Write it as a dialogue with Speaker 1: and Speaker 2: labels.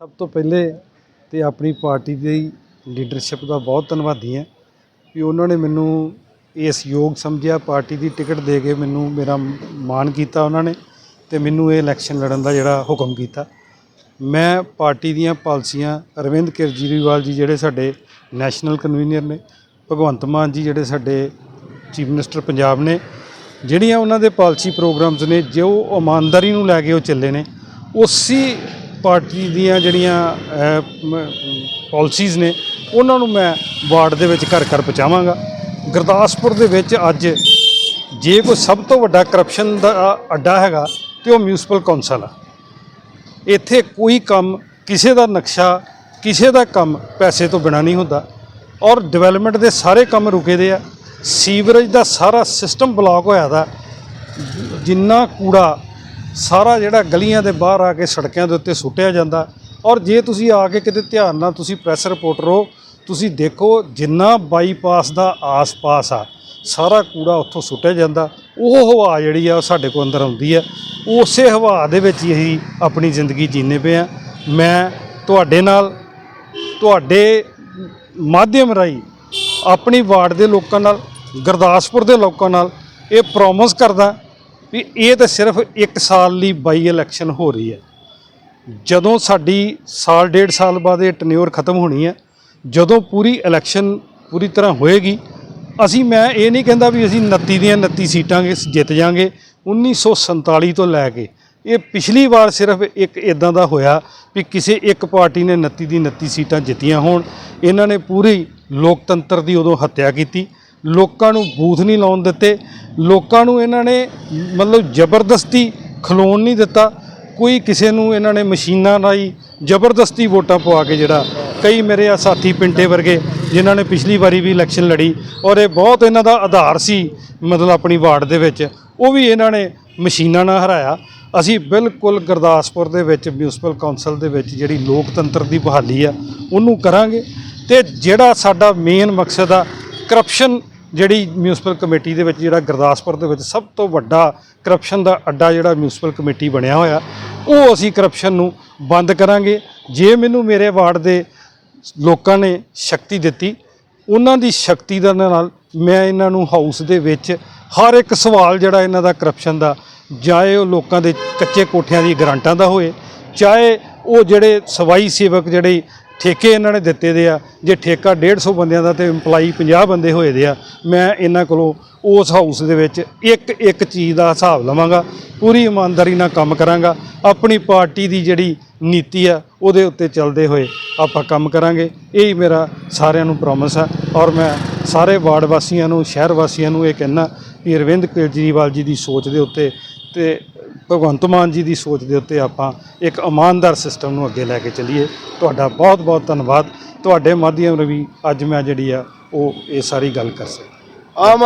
Speaker 1: ਸਭ ਤੋਂ ਪਹਿਲੇ ਤੇ ਆਪਣੀ ਪਾਰਟੀ ਦੀ ਲੀਡਰਸ਼ਿਪ ਦਾ ਬਹੁਤ ਧੰਨਵਾਦੀ ਹਾਂ ਵੀ ਉਹਨਾਂ ਨੇ ਮੈਨੂੰ ਇਸ ਯੋਗ ਸਮਝਿਆ, ਪਾਰਟੀ ਦੀ ਟਿਕਟ ਦੇ ਕੇ ਮੈਨੂੰ ਮੇਰਾ ਮਾਣ ਕੀਤਾ ਉਹਨਾਂ ਨੇ ਤੇ ਮੈਨੂੰ ਇਹ ਇਲੈਕਸ਼ਨ ਲੜਨ ਦਾ ਜਿਹੜਾ ਹੁਕਮ ਕੀਤਾ। ਮੈਂ ਪਾਰਟੀ ਦੀਆਂ ਪਾਲਿਸੀਆਂ ਅਰਵਿੰਦ ਕੇਜਰੀਵਾਲ ਜੀ ਜਿਹੜੇ ਸਾਡੇ ਨੈਸ਼ਨਲ ਕਨਵੀਨਰ ਨੇ, ਭਗਵੰਤ ਮਾਨ ਜੀ ਜਿਹੜੇ ਸਾਡੇ ਚੀਫ ਮਿਨਿਸਟਰ ਪੰਜਾਬ ਨੇ, ਜਿਹੜੀਆਂ ਉਹਨਾਂ ਦੇ ਪਾਲਿਸੀ ਪ੍ਰੋਗਰਾਮਸ ਨੇ, ਜੋ ਇਮਾਨਦਾਰੀ ਨੂੰ ਲੈ ਕੇ ਉਹ ਚੱਲੇ ਨੇ, ਉਸੇ ਪਾਰਟੀ ਦੀਆਂ ਜਿਹੜੀਆਂ ਪਾਲਿਸੀਜ਼ ਨੇ, ਉਹਨਾਂ ਨੂੰ ਮੈਂ ਵਾਰਡ ਦੇ ਵਿੱਚ ਘਰ ਘਰ ਪਹੁੰਚਾਵਾਂਗਾ। ਗੁਰਦਾਸਪੁਰ ਦੇ ਵਿੱਚ ਅੱਜ ਜੇ ਕੋਈ ਸਭ ਤੋਂ ਵੱਡਾ ਕਰਪਸ਼ਨ ਦਾ ਅੱਡਾ ਹੈਗਾ, ਤੇ ਉਹ ਮਿਊਨਿਸਪਲ ਕੌਂਸਲ ਆ। ਇੱਥੇ ਕੋਈ ਕੰਮ, ਕਿਸੇ ਦਾ ਨਕਸ਼ਾ, ਕਿਸੇ ਦਾ ਕੰਮ ਪੈਸੇ ਤੋਂ ਬਿਨਾ ਨਹੀਂ ਹੁੰਦਾ। ਔਰ ਡਿਵੈਲਪਮੈਂਟ ਦੇ ਸਾਰੇ ਕੰਮ ਰੁਕੇ ਦੇ ਆ। ਸੀਵਰੇਜ ਦਾ ਸਾਰਾ ਸਿਸਟਮ ਬਲੌਕ ਹੋਇਆ ਦਾ। ਜਿੰਨਾ ਕੂੜਾ ਸਾਰਾ ਜਿਹੜਾ ਗਲੀਆਂ ਦੇ ਬਾਹਰ ਆ ਕੇ ਸੜਕਾਂ ਦੇ ਉੱਤੇ ਸੁੱਟਿਆ ਜਾਂਦਾ। ਔਰ ਜੇ ਤੁਸੀਂ ਆ ਕੇ ਕਿਤੇ ਧਿਆਨ ਨਾਲ ਤੁਸੀਂ ਪ੍ਰੈਸ ਰਿਪੋਰਟਰ ਹੋ, ਤੁਸੀਂ ਦੇਖੋ ਜਿੰਨਾ ਬਾਈਪਾਸ ਦਾ ਆਸ-ਪਾਸ ਆ, ਸਾਰਾ ਕੂੜਾ ਉੱਥੋਂ ਸੁੱਟਿਆ ਜਾਂਦਾ। ਉਹ ਹਵਾ ਜਿਹੜੀ ਆ ਉਹ ਸਾਡੇ ਕੋਲ ਅੰਦਰ ਆਉਂਦੀ ਆ। ਉਸੇ ਹਵਾ ਦੇ ਵਿੱਚ ਹੀ ਅਸੀਂ ਆਪਣੀ ਜ਼ਿੰਦਗੀ ਜੀਨੇ ਪਏ ਆ। ਮੈਂ ਤੁਹਾਡੇ ਨਾਲ, ਤੁਹਾਡੇ ਮਾਧਿਅਮ ਰਾਹੀਂ ਆਪਣੀ ਵਾਰਡ ਦੇ ਲੋਕਾਂ ਨਾਲ, ਗੁਰਦਾਸਪੁਰ ਦੇ ਲੋਕਾਂ ਨਾਲ ਇਹ ਪ੍ਰੋਮਿਸ ਕਰਦਾ ਵੀ ਇਹ ਤਾਂ ਸਿਰਫ 1 ਸਾਲ ਲਈ ਬਾਈ ਇਲੈਕਸ਼ਨ ਹੋ ਰਹੀ ਹੈ। ਜਦੋਂ ਸਾਡੀ ਸਾਲ, ਡੇਢ ਸਾਲ ਬਾਅਦ ਇਹ ਟਨਿਓਰ ਖਤਮ ਹੋਣੀ ਹੈ, ਜਦੋਂ ਪੂਰੀ ਇਲੈਕਸ਼ਨ ਪੂਰੀ ਤਰ੍ਹਾਂ ਹੋਏਗੀ, ਅਸੀਂ ਮੈਂ ਇਹ ਨਹੀਂ ਕਹਿੰਦਾ ਵੀ ਅਸੀਂ 29 ਦੀਆਂ 29 ਸੀਟਾਂ ਗੇ- ਜਿੱਤ ਜਾਾਂਗੇ 1947 ਤੋਂ ਲੈ ਕੇ। ਇਹ ਪਿਛਲੀ ਵਾਰ ਸਿਰਫ ਇੱਕ ਇਦਾਂ ਦਾ ਹੋਇਆ ਵੀ ਕਿਸੇ ਇੱਕ ਪਾਰਟੀ ਨੇ 29 ਦੀ 29 ਸੀਟਾਂ ਜਿੱਤੀਆਂ ਹੋਣ। ਇਹਨਾਂ ਨੇ ਪੂਰੀ ਲੋਕਤੰਤਰ ਦੀ ਉਦੋਂ ਹੱਤਿਆ ਕੀਤੀ। ਲੋਕਾਂ ਨੂੰ ਬੂਥ ਨਹੀਂ ਲਾਉਣ ਦਿੱਤੇ, ਲੋਕਾਂ ਨੂੰ ਇਹਨਾਂ ਨੇ ਮਤਲਬ ਜ਼ਬਰਦਸਤੀ ਖਲੋਣ ਨਹੀਂ ਦਿੱਤਾ, ਕੋਈ ਕਿਸੇ ਨੂੰ ਇਹਨਾਂ ਨੇ ਮਸ਼ੀਨਾਂ ਰਾਹੀਂ ਜ਼ਬਰਦਸਤੀ ਵੋਟਾਂ ਪਵਾ ਕੇ ਜਿਹੜਾ ਕਈ ਮੇਰੇ ਆ ਸਾਥੀ ਪਿੰਟੇ ਵਰਗੇ ਜਿਨ੍ਹਾਂ ਨੇ ਪਿਛਲੀ ਵਾਰੀ ਵੀ ਇਲੈਕਸ਼ਨ ਲੜੀ ਔਰ ਇਹ ਬਹੁਤ ਇਹਨਾਂ ਦਾ ਆਧਾਰ ਸੀ ਮਤਲਬ ਆਪਣੀ ਵਾਰਡ ਦੇ ਵਿੱਚ, ਉਹ ਵੀ ਇਹਨਾਂ ਨੇ ਮਸ਼ੀਨਾਂ ਨਾਲ ਹਰਾਇਆ। ਅਸੀਂ ਬਿਲਕੁਲ ਗੁਰਦਾਸਪੁਰ ਦੇ ਵਿੱਚ ਮਿਊਨਿਸਪਲ ਕੌਂਸਲ ਦੇ ਵਿੱਚ ਜਿਹੜੀ ਲੋਕਤੰਤਰ ਦੀ ਬਹਾਲੀ ਆ, ਉਹਨੂੰ ਕਰਾਂਗੇ ਤੇ ਜਿਹੜਾ ਸਾਡਾ ਮੇਨ ਮਕਸਦ ਆ ਕਰਪਸ਼ਨ ਜਿਹੜੀ ਮਿਊਨਿਸਪਲ ਕਮੇਟੀ ਦੇ ਵਿੱਚ, ਜਿਹੜਾ ਗੁਰਦਾਸਪੁਰ ਦੇ ਵਿੱਚ ਸਭ ਤੋਂ ਵੱਡਾ ਕਰਪਸ਼ਨ ਦਾ ਅੱਡਾ ਜਿਹੜਾ ਮਿਊਨਿਸਪਲ ਕਮੇਟੀ ਬਣਿਆ ਹੋਇਆ, ਉਹ ਅਸੀਂ ਕਰਪਸ਼ਨ ਨੂੰ ਬੰਦ ਕਰਾਂਗੇ। ਜੇ ਮੈਨੂੰ ਮੇਰੇ ਵਾਰਡ ਦੇ ਲੋਕਾਂ ਨੇ ਸ਼ਕਤੀ ਦਿੱਤੀ, ਉਹਨਾਂ ਦੀ ਸ਼ਕਤੀ ਦੇ ਨਾਲ ਮੈਂ ਇਹਨਾਂ ਨੂੰ ਹਾਊਸ ਦੇ ਵਿੱਚ ਹਰ ਇੱਕ ਸਵਾਲ ਜਿਹੜਾ ਇਹਨਾਂ ਦਾ ਕਰਪਸ਼ਨ ਦਾ, ਚਾਹੇ ਉਹ ਲੋਕਾਂ ਦੇ ਕੱਚੇ ਕੋਠਿਆਂ ਦੀ ਗਰੰਟਾਂ ਦਾ ਹੋਏ, ਚਾਹੇ ਉਹ ਜਿਹੜੇ ਸਵਾਈ ਸੇਵਕ ਜਿਹੜੇ ਠੇਕੇ ਇਹਨਾਂ ਨੇ ਦਿੱਤੇ ਦੇ ਆ। ਜੇ ਠੇਕਾ 150 ਬੰਦਿਆਂ ਦਾ ਤੇ EMPLOYE 50 ਬੰਦੇ ਹੋਏ ਦੇ ਆ, ਮੈਂ ਇਹਨਾਂ ਕੋਲੋਂ ਉਸ ਹਾਊਸ ਦੇ ਵਿੱਚ ਇੱਕ ਇੱਕ ਚੀਜ਼ ਦਾ ਹਿਸਾਬ ਲਵਾਂਗਾ, ਪੂਰੀ ਇਮਾਨਦਾਰੀ ਨਾਲ ਕੰਮ ਕਰਾਂਗਾ, ਆਪਣੀ ਪਾਰਟੀ ਦੀ ਜਿਹੜੀ ਨੀਤੀ ਆ, ਉਹਦੇ ਉੱਤੇ ਚੱਲਦੇ ਹੋਏ ਆਪਾਂ ਕੰਮ ਕਰਾਂਗੇ। ਇਹ ਹੀ ਮੇਰਾ ਸਾਰਿਆਂ ਨੂੰ ਪ੍ਰੋਮਿਸ ਆ ਔਰ ਮੈਂ ਸਾਰੇ ਵਾਰਡ ਵਾਸੀਆਂ ਨੂੰ, ਸ਼ਹਿਰ ਵਾਸੀਆਂ ਨੂੰ ਇਹ ਕਹਿਣਾ ਵੀ ਅਰਵਿੰਦ ਕੇਜਰੀਵਾਲ ਜੀ ਦੀ ਸੋਚ ਦੇ ਉੱਤੇ ਤੇ ਭਗਵੰਤ ਮਾਨ ਜੀ ਦੀ ਸੋਚ ਦੇ ਉੱਤੇ ਆਪਾਂ ਇੱਕ ਇਮਾਨਦਾਰ ਸਿਸਟਮ ਨੂੰ ਅੱਗੇ ਲੈ ਕੇ ਚੱਲੀਏ। ਤੁਹਾਡਾ ਬਹੁਤ ਬਹੁਤ ਧੰਨਵਾਦ। ਤੁਹਾਡੇ ਮਾਧਿਅਮ ਰਵੀ ਅੱਜ ਮੈਂ ਜਿਹੜੀ ਆ, ਉਹ ਇਹ ਸਾਰੀ ਗੱਲ ਕਰ ਸਕਿਆ
Speaker 2: ਆਮ